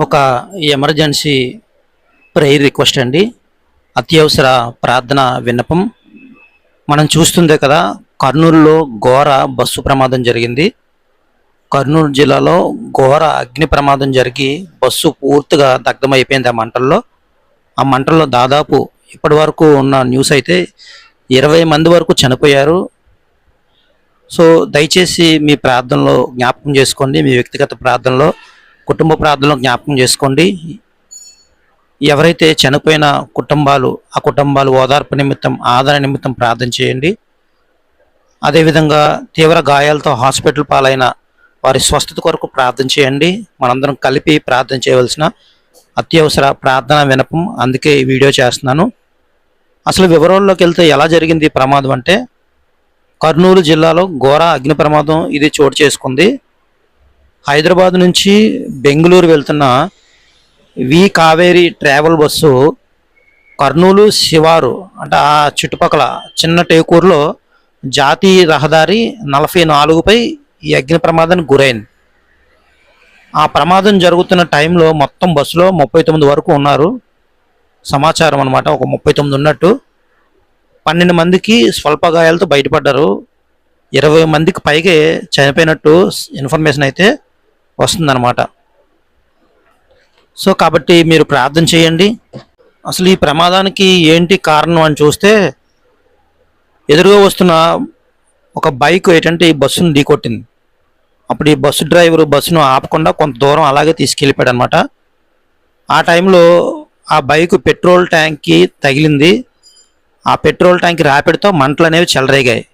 ఒక emergency prayer request అండి. అత్యవసర ప్రార్థన విన్నపం. మనం చూస్తుందే కదా కర్నూలులో ఘోర బస్సు ప్రమాదం జరిగింది. కర్నూలు జిల్లాలో ఘోర అగ్ని ప్రమాదం జరిగి బస్సు పూర్తిగా దగ్ధమైపోయింది ఆ మంటల్లో. ఆ మంటల్లో దాదాపు ఇప్పటి వరకు ఉన్న న్యూస్ అయితే ఇరవై మంది వరకు చనిపోయారు. సో దయచేసి మీ ప్రార్థనలో జ్ఞాపకం చేసుకోండి మీ వ్యక్తిగత ప్రార్థనలో. కుటుంబ ప్రార్థనలో జ్ఞాపకం చేసుకోండి. ఎవరైతే చనిపోయిన కుటుంబాలు ఆ కుటుంబాలు ఓదార్పు నిమిత్తం ఆదరణ నిమిత్తం ప్రార్థన చేయండి. అదేవిధంగా తీవ్ర గాయాలతో హాస్పిటల్ పాలైన వారి స్వస్థత కొరకు ప్రార్థన చేయండి. మనందరం కలిపి ప్రార్థన చేయవలసిన అత్యవసర ప్రార్థన వినపం అందుకే ఈ వీడియో చేస్తున్నాను. అసలు వివరాల్లోకి వెళ్తే ఎలా జరిగింది ప్రమాదం అంటే కర్నూలు జిల్లాలో ఘోర అగ్ని ప్రమాదం ఇది చోటు చేసుకుంది. హైదరాబాద్ నుంచి బెంగళూరు వెళ్తున్న V Kaveri travel bus Kurnool శివారు అంటే ఆ చుట్టుపక్కల చిన్న టేకూరులో జాతీయ రహదారి నలభై నాలుగుపై ఈ అగ్ని ప్రమాదానికి గురైంది. ఆ ప్రమాదం జరుగుతున్న టైంలో మొత్తం బస్సులో ముప్పై తొమ్మిది వరకు ఉన్నారు. సమాచారం అనమాట ఒక ముప్పై తొమ్మిది ఉన్నట్టు. పన్నెండు మందికి స్వల్ప గాయాలతో బయటపడ్డారు. ఇరవై మందికి పైగా చనిపోయినట్టు ఇన్ఫర్మేషన్ అయితే వస్తుందన్నమాట. సో కాబట్టి మీరు ప్రార్థన చేయండి. అసలు ఈ ప్రమాదానికి ఏంటి కారణం అని చూస్తే ఎదురుగా వస్తున్న ఒక బైక్ ఏంటంటే ఈ బస్సును ఢీకొట్టింది. అప్పుడు ఈ బస్సు డ్రైవర్ బస్సును ఆపకుండా కొంత దూరం అలాగే తీసుకెళ్ళిపోయాడు అనమాట ఆ టైంలో ఆ బైక్ పెట్రోల్ ట్యాంక్కి తగిలింది. ఆ పెట్రోల్ ట్యాంక్ రాపిడితో మంటలు అనేవి చెలరేగాయి.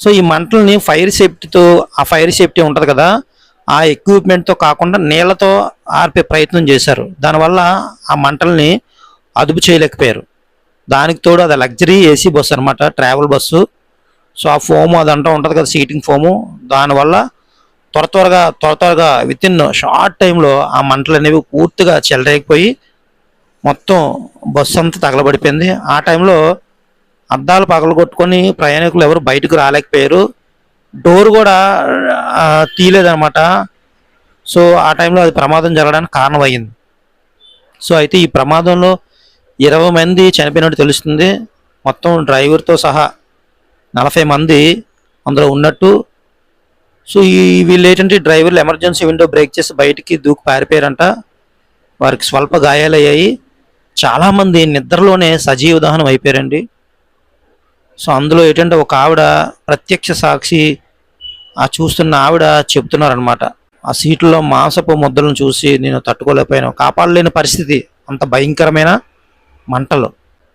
సో ఈ మంటల్ని ఫైర్ సేఫ్టీతో ఆ ఫైర్ సేఫ్టీ ఉంటుంది కదా ఆ ఎక్విప్మెంట్తో కాకుండా నీళ్ళతో ఆర్పే ప్రయత్నం చేశారు. దానివల్ల ఆ మంటల్ని అదుపు చేయలేకపోయారు. దానికి తోడు అది లగ్జరీ ఏసీ బస్సు అనమాట ట్రావెల్ బస్సు. సో ఆ ఫోము అదంతా ఉంటుంది కదా సీటింగ్ ఫోము దానివల్ల త్వర త్వరగా త్వర త్వరగా విత్ ఇన్ షార్ట్ టైంలో ఆ మంటలు అనేవి పూర్తిగా చెలరేగిపోయి మొత్తం బస్సు అంతా తగలబడిపోయింది. ఆ టైంలో అద్దాలు పగలగొట్టుకొని ప్రయాణికులు ఎవరు బయటకు రాలేకపోయారు. డోర్ కూడా తీయలేదనమాట సో ఆ టైంలో అది ప్రమాదం జరగడానికి కారణమయ్యింది సో అయితే ఈ ప్రమాదంలో ఇరవై మంది చనిపోయినట్టు తెలుస్తుంది. మొత్తం డ్రైవర్తో సహా నలభై మంది అందులో ఉన్నట్టు. సో ఈ వీళ్ళు ఏంటంటే డ్రైవర్లు ఎమర్జెన్సీ విండో బ్రేక్ చేసి బయటికి దూకి పారిపోయారంట. వారికి స్వల్ప గాయాలయ్యాయి. చాలామంది నిద్రలోనే సజీవ దహనం అయిపోయారండి. సో అందులో ఏంటంటే ఒక ఆవిడ ప్రత్యక్ష సాక్షి ఆ చూస్తున్న ఆవిడ చెప్తున్నారనమాట ఆ సీట్లో మాంసపు ముద్దలను చూసి నేను తట్టుకోలేకపోయాను. కాపాడలేని పరిస్థితి. అంత భయంకరమైన మంటలు.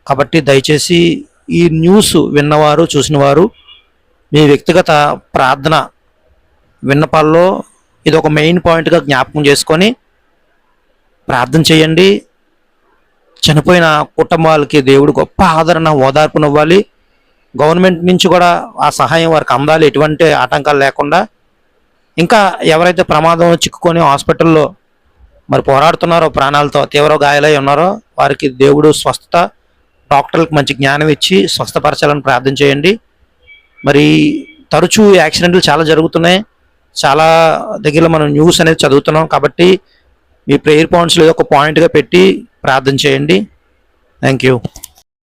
కాబట్టి దయచేసి ఈ న్యూస్ విన్నవారు చూసినవారు మీ వ్యక్తిగత ప్రార్థన విన్నపాల్లో ఇది ఒక మెయిన్ పాయింట్గా జ్ఞాపకం చేసుకొని ప్రార్థన చేయండి. చనిపోయిన కుటుంబాలకి దేవుడు గొప్ప ఆదరణ ఓదార్పునివ్వాలి. గవర్నమెంట్ నుంచి కూడా ఆ సహాయం వారికి అందాలి ఎటువంటి ఆటంకాలు లేకుండా. ఇంకా ఎవరైతే ప్రమాదం చిక్కుకొని హాస్పిటల్లో మరి పోరాడుతున్నారో ప్రాణాలతో తీవ్ర గాయాలై ఉన్నారో వారికి దేవుడు స్వస్థత డాక్టర్లకు మంచి జ్ఞానం ఇచ్చి స్వస్థపరచాలని ప్రార్థన చేయండి. మరి తరచూ యాక్సిడెంట్లు చాలా జరుగుతున్నాయి. చాలా దగ్గర మనం న్యూస్ అనేది చదువుతున్నాం కాబట్టి మీ ప్రేయర్ పాయింట్స్లో ఏదో ఒక పాయింట్గా పెట్టి ప్రార్థన చేయండి. Thank you.